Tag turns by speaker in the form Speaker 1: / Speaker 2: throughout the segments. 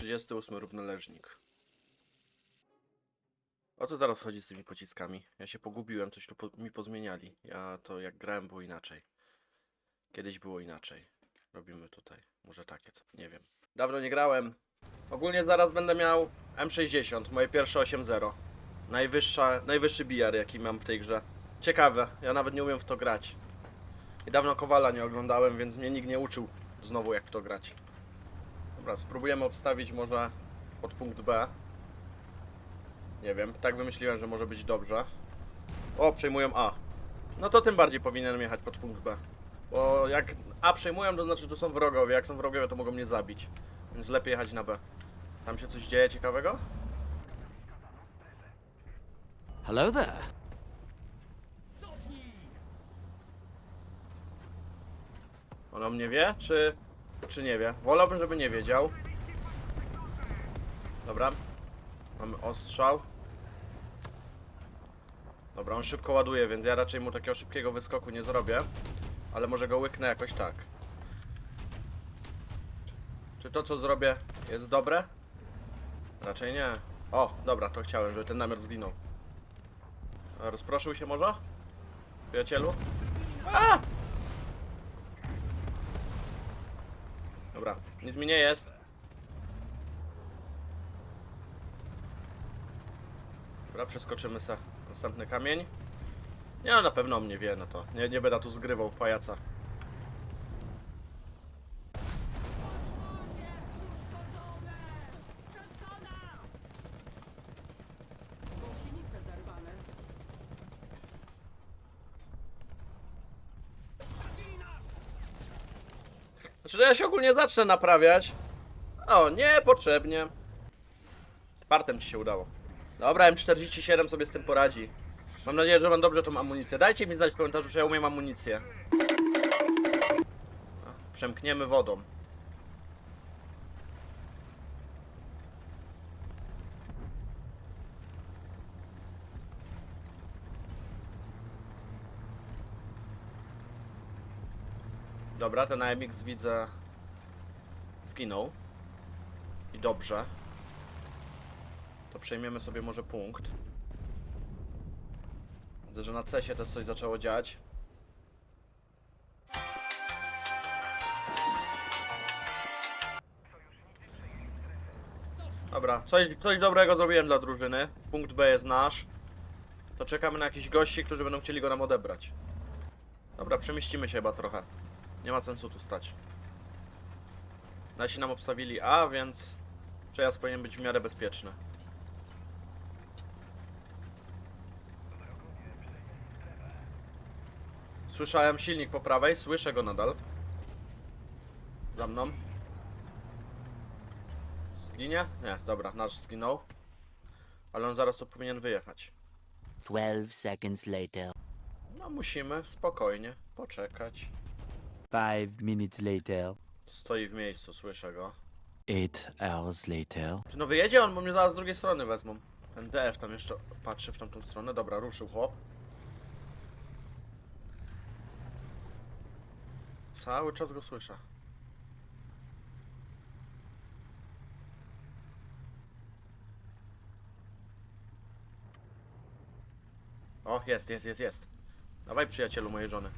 Speaker 1: 38 równoleżnik. O co teraz chodzi z tymi pociskami? Ja się pogubiłem, coś tu po, mi pozmieniali. Ja to jak grałem było inaczej. Kiedyś było inaczej. Robimy tutaj. Może takie, co? Nie wiem. Dawno nie grałem. Ogólnie zaraz będę miał M60, moje pierwsze 8.0. Najwyższa, najwyższy BR jaki mam w tej grze. Ciekawe, ja nawet nie umiem w to grać. I dawno Kowala nie oglądałem, więc mnie nikt nie uczył znowu jak w to grać. Dobra, spróbujemy obstawić może pod punkt B. Nie wiem, tak wymyśliłem, że może być dobrze. O, przejmują A. No to tym bardziej powinienem jechać pod punkt B. Bo jak A przejmują, to znaczy, że są wrogowie. Jak są wrogowie, to mogą mnie zabić. Więc lepiej jechać na B. Tam się coś dzieje ciekawego?
Speaker 2: Hello there.
Speaker 1: On o mnie wie, czy, czy nie wie? Wolałbym, żeby nie wiedział. Dobra. Mamy ostrzał. Dobra, on szybko ładuje, więc ja raczej mu takiego szybkiego wyskoku nie zrobię. Ale może go łyknę jakoś tak. Czy to, co zrobię, jest dobre? Raczej nie. O, dobra, to chciałem, żeby ten namiar zginął. Rozproszył się może? Przyjacielu? A! Dobra, nic mi nie jest. Dobra, przeskoczymy se następny kamień. Nie, no, na pewno mnie wie, no to nie, nie będę tu zgrywał pajaca. Że ja się ogólnie zacznę naprawiać. O, niepotrzebnie. Partem ci się udało. Dobra, M47 sobie z tym poradzi. Mam nadzieję, że mam dobrze tą amunicję. Dajcie mi znać w komentarzu, czy ja umiem amunicję. Przemkniemy wodą. Dobra, ten AMX widzę zginął. I dobrze. To przejmiemy sobie może punkt. Widzę, że na C się też coś zaczęło dziać. Dobra, coś, coś dobrego zrobiłem dla drużyny. Punkt B jest nasz. To czekamy na jakichś gości, którzy będą chcieli go nam odebrać. Dobra, przemieścimy się chyba trochę. Nie ma sensu tu stać. Nasi nam obstawili A, więc przejazd powinien być w miarę bezpieczny. Słyszałem silnik po prawej, słyszę go nadal. Za mną. Zginie? Nie, dobra, nasz zginął. Ale on zaraz tu powinien wyjechać.
Speaker 3: 12 seconds later.
Speaker 1: No musimy spokojnie poczekać.
Speaker 3: 5 minutes later.
Speaker 1: Stoi w miejscu, słyszę go.
Speaker 3: 8 hours later.
Speaker 1: Ty, No wyjedzie on, bo mnie zaraz z drugiej strony wezmą. Ten DF tam jeszcze patrzy w tamtą stronę. Dobra, ruszył chłop. Cały czas go słyszę. O, jest, jest, jest, jest. Dawaj przyjacielu mojej żony.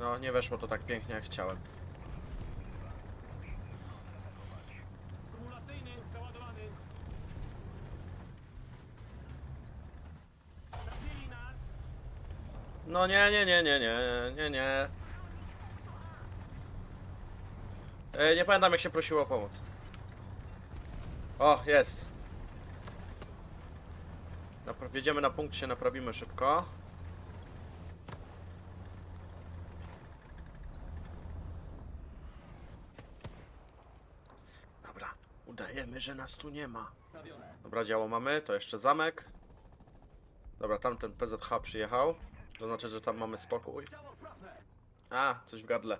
Speaker 1: No, nie weszło to tak pięknie jak chciałem.
Speaker 4: Załadowany. Nas.
Speaker 1: No nie, nie, nie, nie, nie, nie, nie. E, nie pamiętam jak się prosiło o pomoc. O, jest. Napra- Wjedziemy na punkt, się naprawimy szybko. Dobra, udajemy, że nas tu nie ma. Dobra, działo mamy, to jeszcze zamek. Dobra, tamten PZH przyjechał. To znaczy, że tam mamy spokój. A, coś w gardle.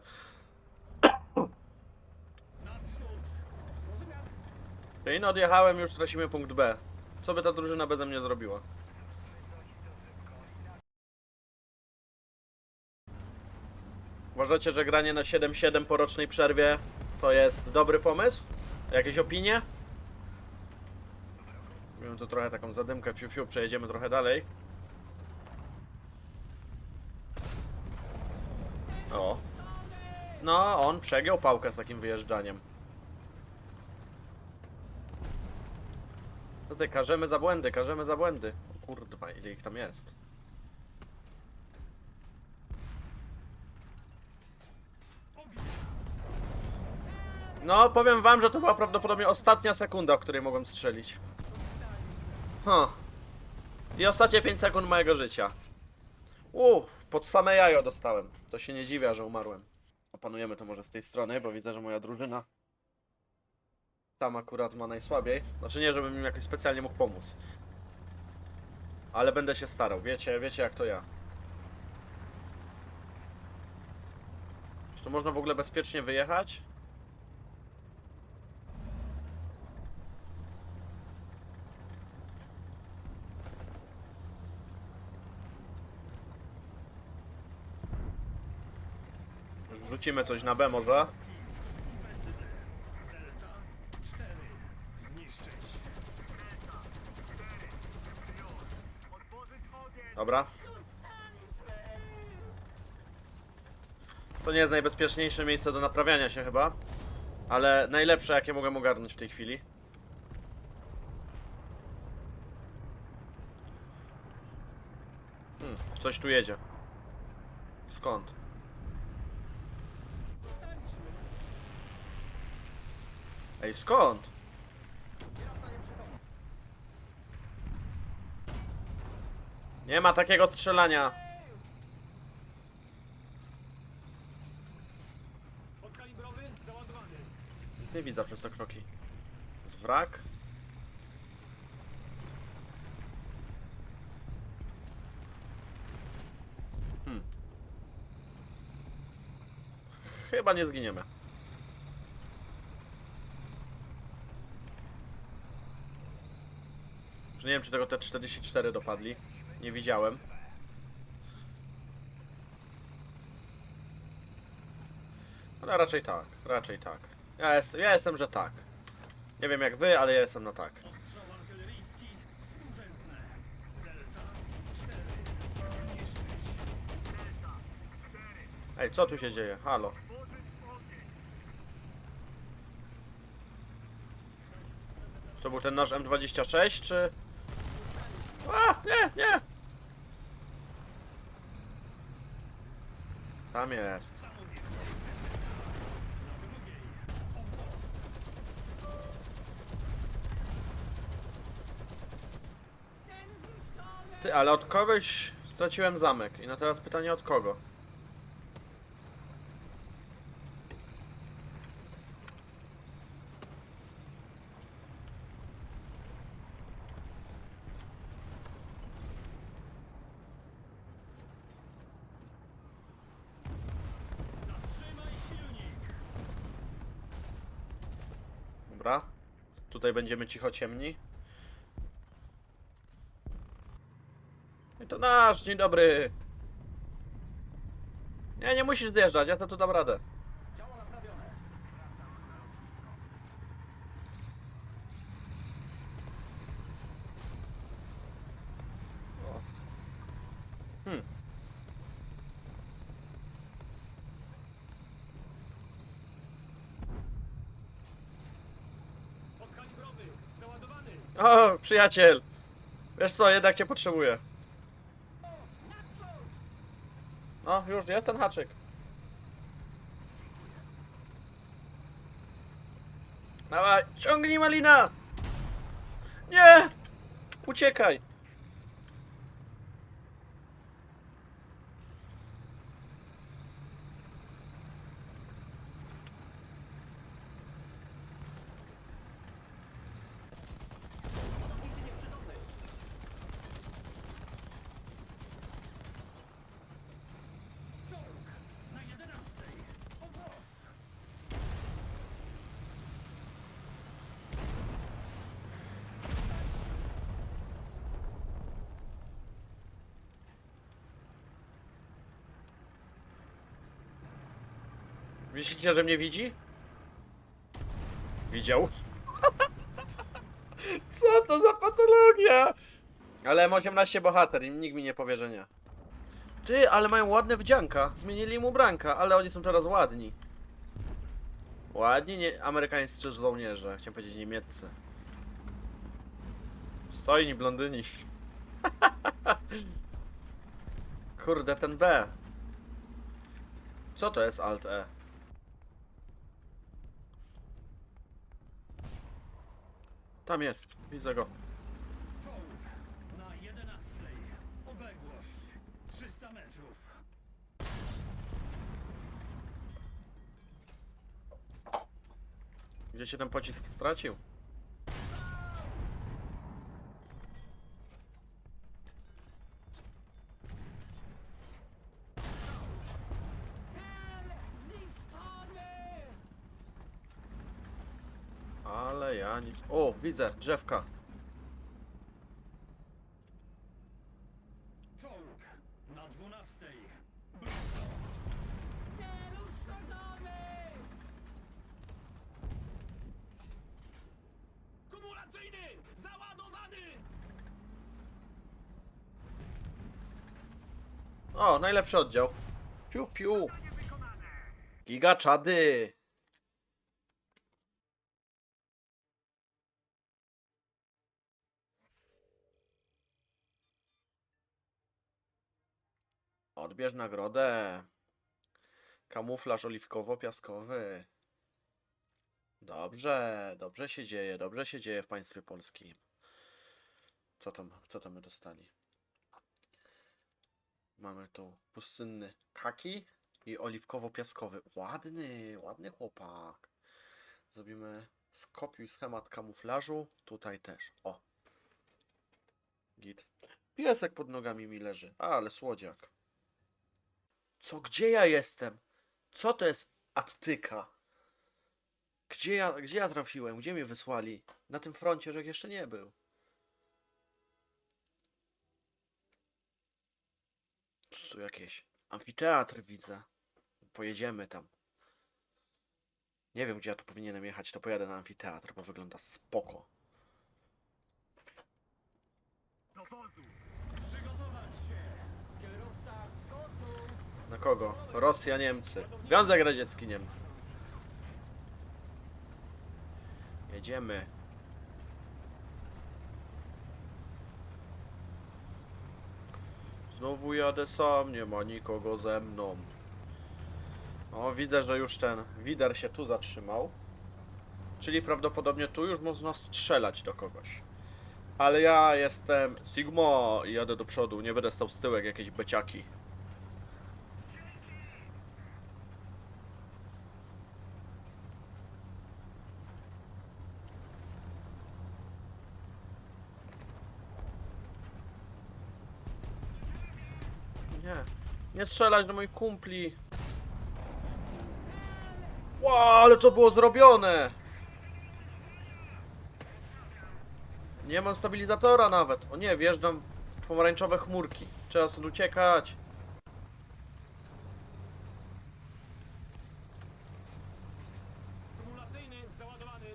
Speaker 1: Czyli no odjechałem, już tracimy punkt B. Co by ta drużyna beze mnie zrobiła? Uważacie, że granie na 7-7 po rocznej przerwie to jest dobry pomysł? Jakieś opinie? Mamy tu trochę taką zadymkę, fiu, fiu, przejedziemy trochę dalej. O. No, on przegiął pałkę z takim wyjeżdżaniem. Tutaj karzemy za błędy, karzemy za błędy. O kurwa, ile ich tam jest. No, powiem wam, że to była prawdopodobnie ostatnia sekunda, w której mogłem strzelić. Huh. I ostatnie 5 sekund mojego życia. Uff, pod same jajo dostałem. To się nie dziwia, że umarłem. Opanujemy to może z tej strony, bo widzę, że moja drużyna tam akurat ma najsłabiej. Znaczy nie, żebym im jakoś specjalnie mógł pomóc. Ale będę się starał, wiecie, wiecie jak to ja. Czy tu można w ogóle bezpiecznie wyjechać? Wrzucimy coś na B może. Dobra. To nie jest najbezpieczniejsze miejsce do naprawiania się chyba. Ale najlepsze jakie mogłem ogarnąć w tej chwili. Hmm, coś tu jedzie. Skąd? Ej, skąd? Nie ma takiego strzelania. Nic nie widzę przez te kroki. Z wrak? Hmm. Chyba nie zginiemy. Że nie wiem, czy tego T-44 dopadli. Nie widziałem. Ale raczej tak, raczej tak. Ja, jest, ja jestem, że tak. Nie wiem jak wy, ale ja jestem na tak. Ej, co tu się dzieje? Halo. To był ten nasz M26, czy... Nie, nie! Tam jest. Ty, ale od kogoś straciłem zamek. I no teraz pytanie od kogo?
Speaker 4: Zatrzymaj silnik.
Speaker 1: Dobra. Tutaj będziemy cicho ciemni. I to nasz, dzień dobry. Nie, nie musisz zjeżdżać, ja to tu dam radę. O. Hmm.
Speaker 4: Podkalibrowy załadowany.
Speaker 1: O, przyjaciel! Wiesz co, jednak cię potrzebuję. No, już jest ten haczyk. Dawaj, ciągnij malina! Nie! Uciekaj!
Speaker 4: Czołg na jedenastej. Powrót.
Speaker 1: Myślicie, że mnie widzi? Widział. Co to za patologia? Ale M18 bohater i nikt mi nie powie, że nie. Ty, ale mają ładne wdzianka. Zmienili im ubranka, ale oni są teraz ładni. Ładni nie amerykańscy żołnierze. Chciałem powiedzieć niemieccy. Stojni blondyni. Kurde, ten B. Co to jest Alt E? Tam jest, widzę go.
Speaker 4: Na 11. Odległość 300 metrów.
Speaker 1: Gdzie się ten pocisk stracił? Ale ja nic. O, widzę, drzewka.
Speaker 4: Czołg na 12. Kumulacyjny! Załadowany!
Speaker 1: O, najlepszy oddział. Piu, piu. Giga czady. Odbierz nagrodę. Kamuflaż oliwkowo-piaskowy. Dobrze, dobrze się dzieje, dobrze się dzieje w państwie polskim. Co tam, co tam my dostali? Mamy tu pustynny kaki i oliwkowo-piaskowy. Ładny, ładny chłopak. Zrobimy skopiuj schemat kamuflażu. Tutaj też. O. Git. Piesek pod nogami mi leży. A, ale słodziak. Co, gdzie ja jestem? Co to jest attyka? Gdzie ja, gdzie ja trafiłem? Gdzie mnie wysłali? Na tym froncie, że jeszcze nie był. Tu jakieś amfiteatr widzę. Pojedziemy tam. Nie wiem, gdzie ja tu powinienem jechać, to pojadę na amfiteatr, bo wygląda spoko.
Speaker 4: Do wozu! Przygotować się! Kierowca gotów!
Speaker 1: Na kogo? Rosja, Niemcy. Związek Radziecki, Niemcy. Jedziemy. Znowu jadę sam, nie ma nikogo ze mną. O, widzę, że już ten wider się tu zatrzymał. Czyli prawdopodobnie tu już można strzelać do kogoś. Ale ja jestem Sigma i jadę do przodu, nie będę stał z tyłu jak jakieś beciaki. Nie. Nie strzelać do moich kumpli. Ła, ale to było zrobione! Nie mam stabilizatora nawet. O nie, wjeżdżam w pomarańczowe chmurki. Trzeba stąd uciekać.
Speaker 4: Kumulacyjny załadowany!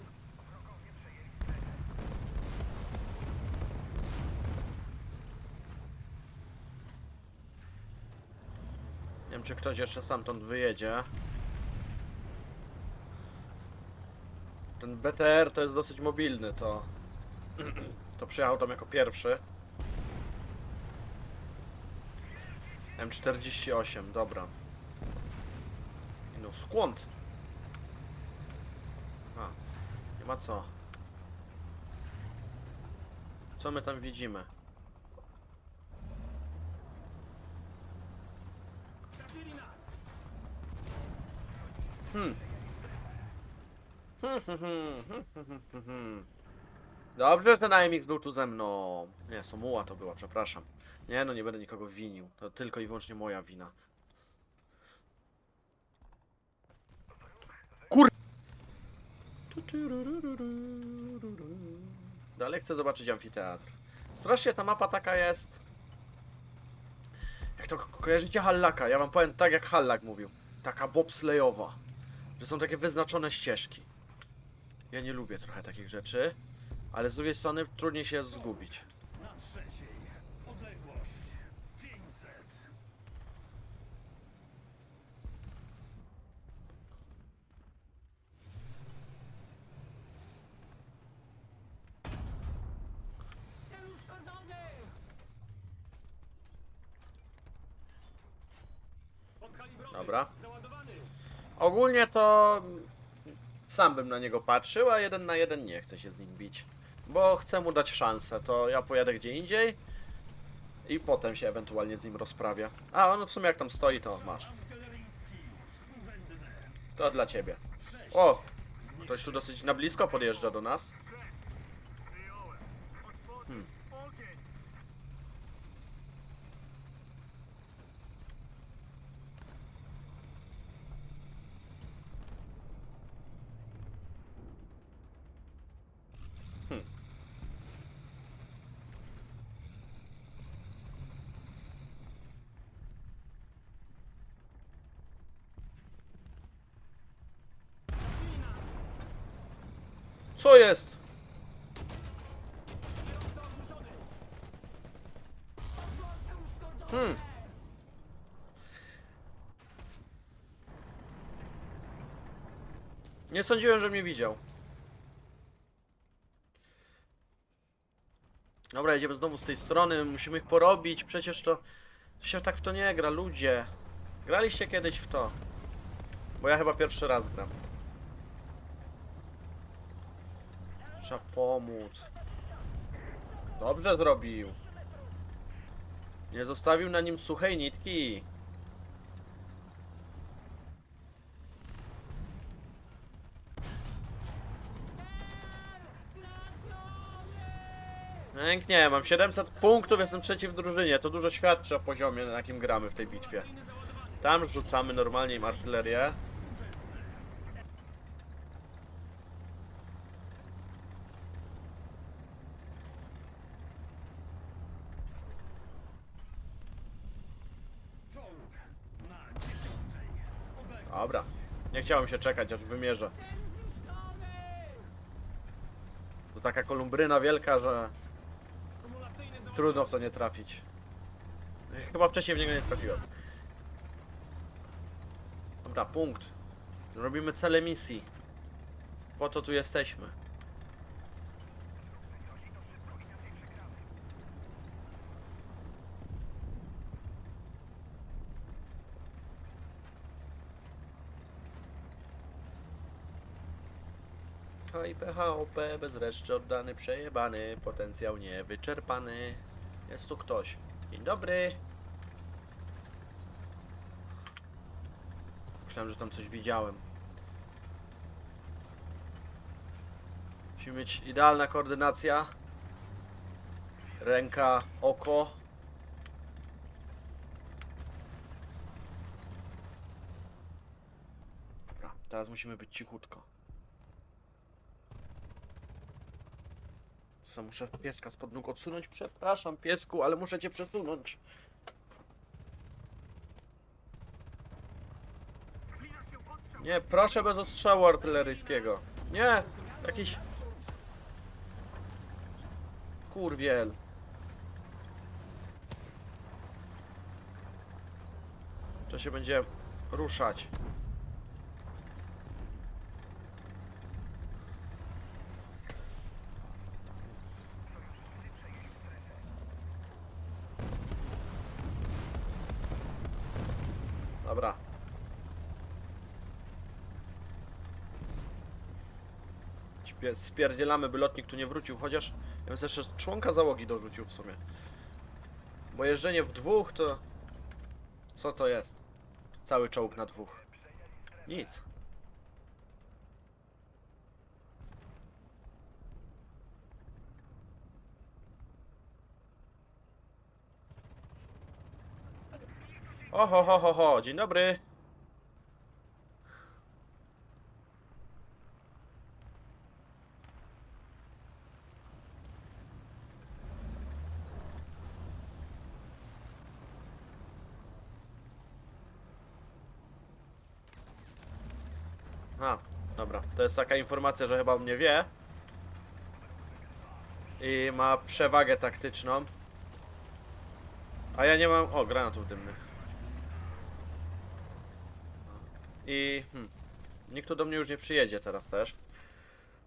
Speaker 1: Nie czy ktoś jeszcze stamtąd wyjedzie. Ten BTR to jest dosyć mobilny, to... To przyjechał tam jako pierwszy. M48, dobra. No, skłąd? A, nie ma co. Co my tam widzimy?
Speaker 4: Trafili nas!
Speaker 1: Hmm. Dobrze, że ten AMX był tu ze mną. Nie, Somuła to była, przepraszam. Nie, no nie będę nikogo winił. To tylko i wyłącznie moja wina. Kur... Dalej chcę zobaczyć amfiteatr. Strasznie ta mapa taka jest... Jak to ko- kojarzycie Hallaka? Ja wam powiem tak jak Hallak mówił. Taka bobslejowa. Że są takie wyznaczone ścieżki. Ja nie lubię trochę takich rzeczy, ale z drugiej strony trudniej się zgubić.
Speaker 4: Na trzeciej. Odległość 500. Cel uszkodzony! Podkalibrowany.
Speaker 1: Dobra. Ogólnie to sam bym na niego patrzył, a jeden na jeden nie chcę się z nim bić. Bo chcę mu dać szansę, to ja pojadę gdzie indziej i potem się ewentualnie z nim rozprawia. A, on w sumie jak tam stoi, to masz. To dla ciebie. O! Ktoś tu dosyć na blisko podjeżdża do nas. Hmm. Co jest? Hmm. Nie sądziłem, że mnie widział. Dobra, jedziemy znowu z tej strony, musimy ich porobić, przecież to się tak w to nie gra, ludzie. Graliście kiedyś w to? Bo ja chyba pierwszy raz gram. Trzeba pomóc. Dobrze zrobił. Nie zostawił na nim suchej nitki. Pięknie, mam 700 punktów, jestem trzeci w drużynie. To dużo świadczy o poziomie, na jakim gramy w tej bitwie. Tam rzucamy normalnie im artylerię.
Speaker 4: Czołg. Na dziesiątej. Odległość.
Speaker 1: Dobra. Nie chciałem się czekać, aż wymierzę. To taka kolumbryna wielka, że trudno w co nie trafić. Chyba wcześniej w niego nie trafiłem. Dobra, punkt. Robimy cele misji. Po to tu jesteśmy. HIP, HOP, bez reszty oddany, przejebany, potencjał niewyczerpany. Jest tu ktoś. Dzień dobry. Myślałem, że tam coś widziałem. Musimy mieć idealna koordynacja. Ręka, oko. Dobra, teraz musimy być cichutko. Co, muszę pieska spod nóg odsunąć? Przepraszam, piesku, ale muszę cię przesunąć. Nie, proszę bez ostrzału artyleryjskiego. Nie, jakiś... Kurwiel. To się będzie ruszać. Dobra. Śpie- Spierdzielamy, by lotnik tu nie wrócił, chociaż ja bym jeszcze członka załogi dorzucił w sumie. Bo jeżdżenie w dwóch to... Co to jest? Cały czołg na dwóch. Nic. Oho, ho, ho, ho, dzień dobry. Aha, dobra. To jest taka informacja, że chyba on nie wie. I ma przewagę taktyczną. A ja nie mam... O, granatów dymnych. I... Hmm, nikt tu do mnie już nie przyjedzie teraz też.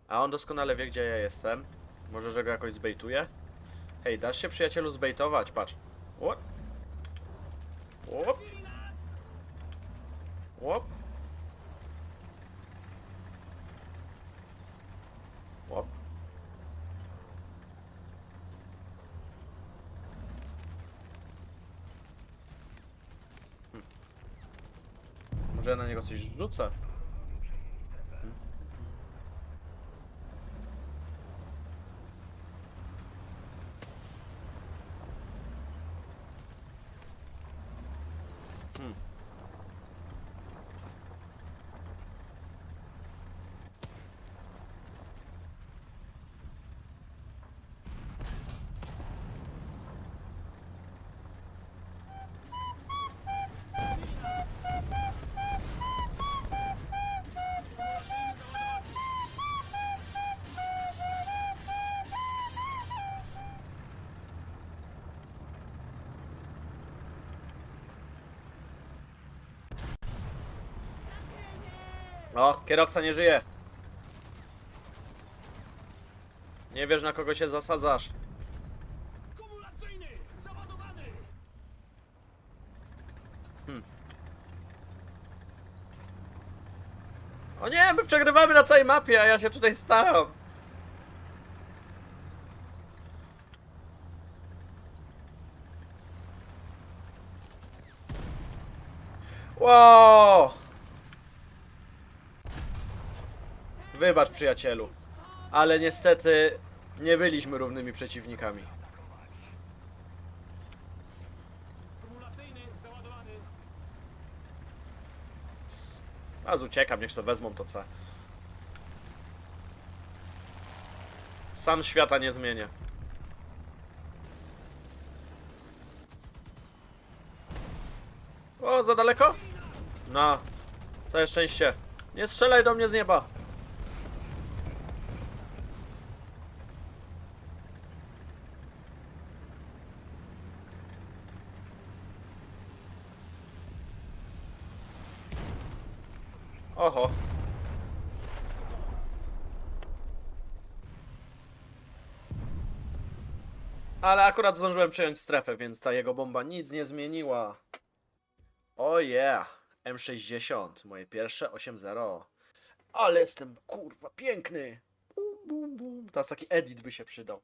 Speaker 1: A on doskonale wie, gdzie ja jestem. Może, że go jakoś zbejtuje? Hej, dasz się przyjacielu zbejtować? Patrz. Łop. Łop. Łop. Może ja na niego coś rzucę? O, kierowca nie żyje. Nie wiesz na kogo się zasadzasz.
Speaker 4: Kumulacyjny! Załadowany!
Speaker 1: O nie, my przegrywamy na całej mapie, a ja się tutaj staram. Wow! Wybacz przyjacielu, ale niestety nie byliśmy równymi przeciwnikami.
Speaker 4: Załadowany!
Speaker 1: Aż uciekam, niech sobie wezmą to co. Sam świata nie zmienię. O, za daleko? No, całe szczęście. Nie strzelaj do mnie z nieba. Oho. Ale akurat zdążyłem przejąć strefę, więc ta jego bomba nic nie zmieniła. O yeah. M60. Moje pierwsze 8-0. Ale jestem kurwa piękny. Bum, bum, bum. Teraz taki edit by się przydał.